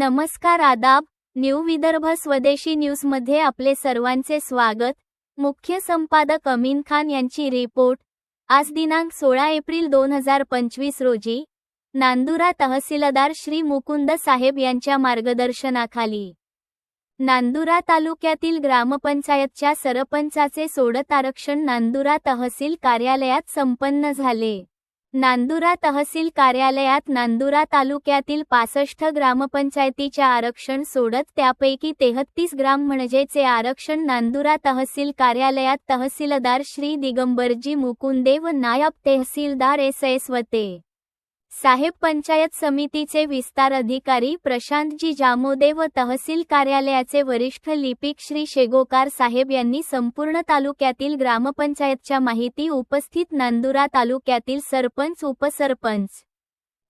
नमस्कार आदाब न्यू विदर्भ स्वदेशी न्यूजमध्ये आपले सर्वांचे स्वागत. मुख्य संपादक अमीन खान यांची रिपोर्ट. आज दिनांक सोळा एप्रिल दोन हजार पंचवीस रोजी नांदुरा तहसीलदार श्री मुकुंद साहेब यांच्या मार्गदर्शनाखाली. नांदुरा तालुक्यातील ग्रामपंचायतच्या सरपंचाचे सोडत आरक्षण नांदुरा तहसील कार्यालयात संपन्न झाले. नांदुरा तहसील कार्यालयात नांदुरा तालुक्यातील पासष्ट ग्रामपंचायतीच्या आरक्षण सोडत त्यापैकी तेहत्तीस ग्राम म्हणजेचे आरक्षण नांदुरा तहसील कार्यालयात तहसीलदार श्री दिगंबरजी मुकुंदे व नायब तहसीलदार एस एस वते. साहेब पंचायत समितीचे विस्तार अधिकारी प्रशांतजी जामोदे व तहसील कार्यालयाचे वरिष्ठ लिपिक श्री शेगोकार साहेब यांनी संपूर्ण तालुक्यातील ग्रामपंचायतच्या माहिती उपस्थित नांदुरा तालुक्यातील सरपंच उपसरपंच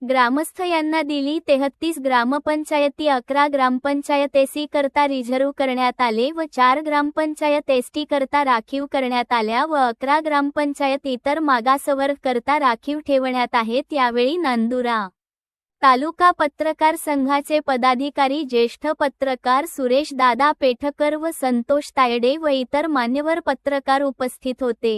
ग्रामस्थ यांना दिली तेहत्तीस ग्रामपंचायती अकरा ग्रामपंचायत एसी करता रिझर्व्ह करण्यात आले व चार ग्रामपंचायत एसटी करता राखीव करण्यात आल्या व अकरा ग्रामपंचायत इतर मागासवर्ग करता राखीव ठेवण्यात आहेत यावेळी नांदुरा तालुका पत्रकार संघाचे पदाधिकारी ज्येष्ठ पत्रकार सुरेश दादा पेठकर व संतोष तायडे व इतर मान्यवर पत्रकार उपस्थित होते.